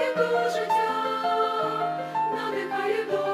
надихає до життя, надихає до.